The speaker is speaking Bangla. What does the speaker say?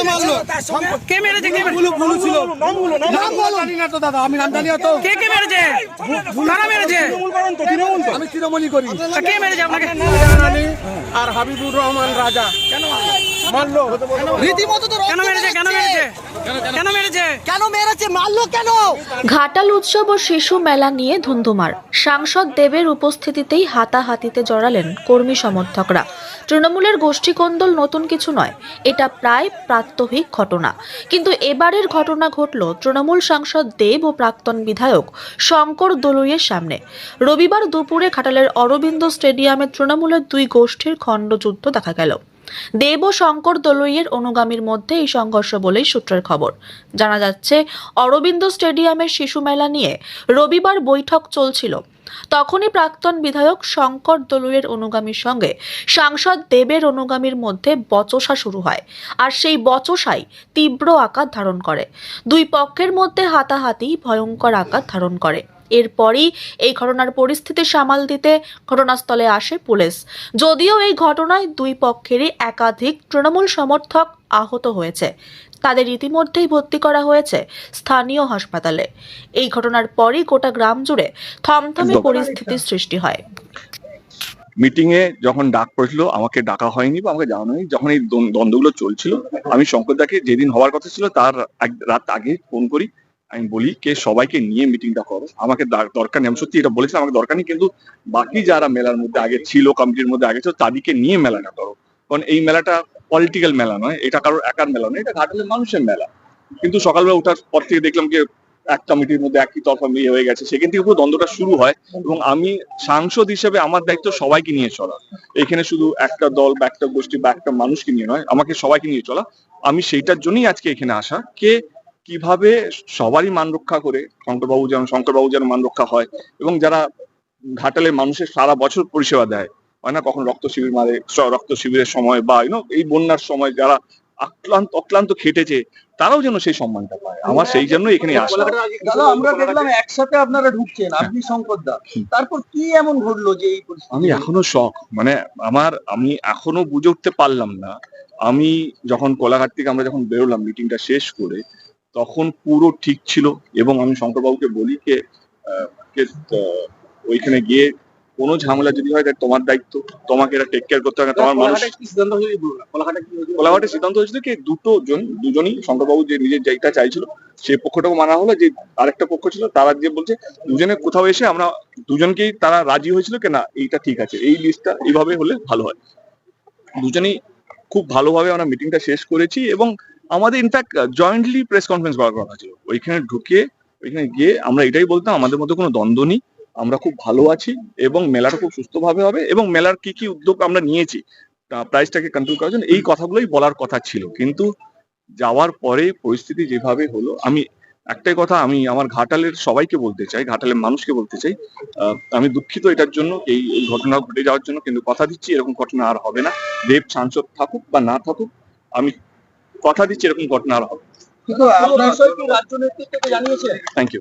কে মারলো? কে মেরেছে? কে গুলো গুলো ছিল। নাম বলো জানি না তো দাদা আমি নাম জানি তো। কে কে মেরেছে? কারা মেরেছে? আমি তৃণমূলই করি। কে মেরেছে আপনাকে? আর হাবিবুর রহমান রাজা। কেন মারলো? রীতিমতো তো কেন মেরেছে? কেন মেরেছে? কেন মেরেছে? কেন মেরেছে? মারলো কেন? ঘাটাল উৎসব ও শিশু মেলা নিয়ে ধুন্ধুমার। সাংসদ দেবের উপস্থিতিতেই হাতাহাতিতে জড়ালেন কর্মী সমর্থকরা। তৃণমূলের গোষ্ঠীকন্দল নতুন কিছু নয় এটা প্রায় প্রাত্যহিক ঘটনা। কিন্তু এবারের ঘটনা ঘটল তৃণমূল সাংসদ দেব ও প্রাক্তন বিধায়ক শঙ্কর দলুইয়ের সামনে। রবিবার দুপুরে ঘাটালের অরবিন্দ স্টেডিয়ামে তৃণমূলের দুই গোষ্ঠীর খণ্ডযুদ্ধ দেখা গেল। দেব শঙ্কর দলুইয়ের অনুগামীর মধ্যে এই সংঘর্ষ বলেই সূত্রের খবর। জানা যাচ্ছে, অরবিন্দ স্টেডিয়ামের শিশু মেলা নিয়ে রবিবার বৈঠক চলছিল। তখনই প্রাক্তন বিধায়ক শঙ্কর দলুইয়ের অনুগামীর সঙ্গে সাংসদ দেবের অনুগামীর মধ্যে বচসা শুরু হয় আর সেই বচসাই তীব্র আকার ধারণ করে। দুই পক্ষের মধ্যে হাতাহাতি, ভয়ঙ্কর আকার ধারণ করে। এরপরই এই ঘটনার পরিস্থিতি সামাল দিতে ঘটনাস্থলে আসে পুলিশ। যদিও এই ঘটনায় দুই পক্ষেরই একাধিক তৃণমূল সমর্থক আহত হয়েছে। তাদের ইতিমধ্যেই ভর্তি করা হয়েছে স্থানীয় হাসপাতালে। এই ঘটনার পরই গোটা গ্রাম জুড়ে থমথমে। পরিস্থিতির সৃষ্টি হয়। মিটিং এ যখন ডাক পড়েছিল আমাকে ডাকা হয়নি বা আমাকে জানানো হয়নি যখন এই দ্বন্দ্ব- দ্বন্দ্বগুলো চলছিল আমি শঙ্করদাকে যেদিন হওয়ার কথা ছিল তার এক রাত আগে ফোন করি। আমি বলি, কে সবাইকে নিয়ে মিটিংটা করো। আমাকে দরকার নেই। আমি সত্যি এটা বলেছিলাম, আমাকে দরকার নেই, কিন্তু বাকি যারা মেলার মধ্যে আগে ছিল কমিটির মধ্যে আগে ছিল, তাদেরকে নিয়ে মেলাটা করো। কারণ এই মেলাটা পলিটিক্যাল মেলা নয়, এটা কারোর একার মেলা নয়, এটা ঘাটালের মানুষের মেলা। কিন্তু সকালবেলা ওঠার পর থেকে দেখলাম যে এক কমিটির মধ্যে একই তরফা মিলিয়ে হয়ে গেছে। সেখান থেকে পুরো দ্বন্দ্বটা শুরু হয় এবং আমি সাংসদ হিসেবে আমার দায়িত্ব সবাইকে নিয়ে চলা। এখানে শুধু একটা দল বা একটা গোষ্ঠী বা একটা মানুষকে নিয়ে নয়, আমাকে সবাইকে নিয়ে চলা। আমি সেইটার জন্যই আজকে এখানে আসা। কে কীভাবে সবারই মান রক্ষা করে শঙ্করবাবু যেন শঙ্করবাবু যেন মান রক্ষা হয় এবং যারা ঘাটালে মানুষের সারা বছর পরিষেবা দেয় হয় না? কখন রক্ত শিবির মারে রক্ত শিবিরের সময় বা ইউনো এই বন্যার সময় যারা আক্লান্ত অক্লান্ত খেটেছে তারাও যেন সেই সম্মানটা পায়। আমার সেই জন্য এখানে আসা। দাদা আমরা দেখলাম একসাথে আপনারা ঢুকছেন আপনি শঙ্কর দা তারপর কি এমন ঘটলো যে এই আমি এখনও শখ মানে আমার আমি এখনও বুঝে উঠতে পারলাম না। আমি যখন কোলাঘাট থেকে আমরা যখন বেরোলাম মিটিংটা শেষ করে তখন পুরো ঠিক ছিল এবং আমি শঙ্করবাবুকে বলি কে ওইখানে গিয়ে কোনো ঝামেলা যদি হয় তাহলে তোমার দায়িত্ব। তোমাকে এটা টেক কেয়ার করতে হবে তোমার মানুষ কোলাঘাটের সিদ্ধান্ত হয়েছিল? কি দুটো জন দুজনই শঙ্করবাবু যে নিজের যেটা চাইছিল সেই পক্ষটাও মানা হলো যে আরেকটা পক্ষ ছিল তারা যে বলছে দুজনে কোথাও এসে আমরা দুজনকেই তারা রাজি হয়েছিল কি না এইটা ঠিক আছে। এই লিস্টটা এইভাবে হলে ভালো হয়। দুজনেই খুব ভালোভাবে আমরা মিটিংটা শেষ করেছি এবং আমাদের ইনফ্যাক্ট জয়েন্টলি প্রেস কনফারেন্স করার কথা ছিল। ওইখানে ঢুকে, ওইখানে গিয়ে আমরা এটাই বলতাম, আমাদের মধ্যে কোনো দ্বন্দ্ব নেই, আমরা খুব ভালো আছি এবং মেলাটা খুব সুস্থভাবে হবে এবং মেলার কি কি উদ্যোগ আমরা নিয়েছি প্রাইসটাকে কন্ট্রোল করার জন্য এই কথাগুলোই বলার কথা ছিল। কিন্তু যাওয়ার পরে পরিস্থিতি যেভাবে হলো, আমি একটাই কথা, আমি আমার ঘাটালের সবাইকে বলতে চাই, ঘাটালের মানুষকে বলতে চাই আমি দুঃখিত এটার জন্য, এই এই ঘটনা ঘটে যাওয়ার জন্য, কিন্তু কথা দিচ্ছি, এরকম ঘটনা আর হবে না। দেব সাংসদ থাকুক বা না থাকুক, আমি কথা দিচ্ছি এরকম ঘটনা আর হবে থ্যাংক ইউ